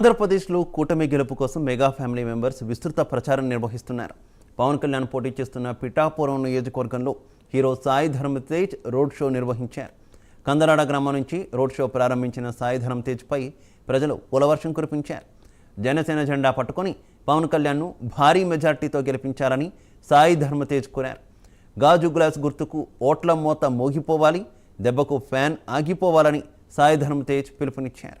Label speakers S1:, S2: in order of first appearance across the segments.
S1: ఆంధ్రప్రదేశ్లో కూటమి గెలుపు కోసం మెగా ఫ్యామిలీ మెంబర్స్ విస్తృత ప్రచారం నిర్వహిస్తున్నారు. పవన్ కళ్యాణ్ పోటీ చేస్తున్న పిఠాపురం నియోజకవర్గంలో హీరో సాయి ధర్మ తేజ్ రోడ్ షో నిర్వహించారు. కందరాడ గ్రామం నుంచి రోడ్ షో ప్రారంభించిన సాయి ధర్మ తేజ్పై ప్రజలు పులవర్షం కురిపించారు. జనసేన జెండా పట్టుకొని పవన్ కళ్యాణ్ను భారీ మెజార్టీతో గెలిపించాలని సాయి ధర్మ తేజ్ కోరారు. గాజు గ్లాస్ గుర్తుకు ఓట్ల మోత మోగిపోవాలి దెబ్బకు ఫ్యాన్ ఆగిపోవాలని సాయి ధర్మ తేజ్ పిలుపునిచ్చారు.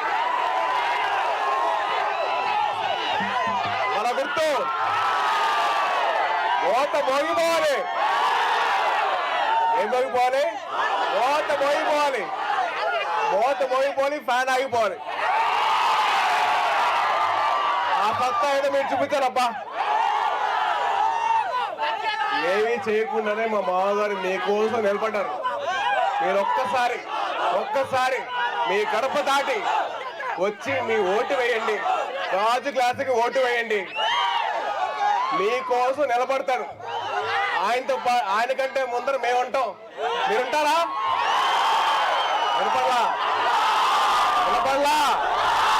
S2: మన గుర్తు. ఓట మోగిపోవాలి ఏం మోగిపోవాలి ఓట మోగిపోవాలి ఓట మోగిపోవాలి ఫ్యాన్ ఆగిపోవాలి. ఆ సత్తా ఏదో మీరు చూపించారబ్బా. ఏమీ చేయకుండానే మా మామగారు మీకోసం నిలబడ్డారు. మీరు ఒక్కసారి ఒక్కసారి మీ గడప దాటి వచ్చి మీ ఓటు వేయండి. రాజు క్లాసుకి ఓటు వేయండి. మీకోసం నిలబడతారు ఆయనతో పా- ఆయన కంటే ముందర మేము ఉంటాం మీరుంటారా? వినపడలా వినపడలా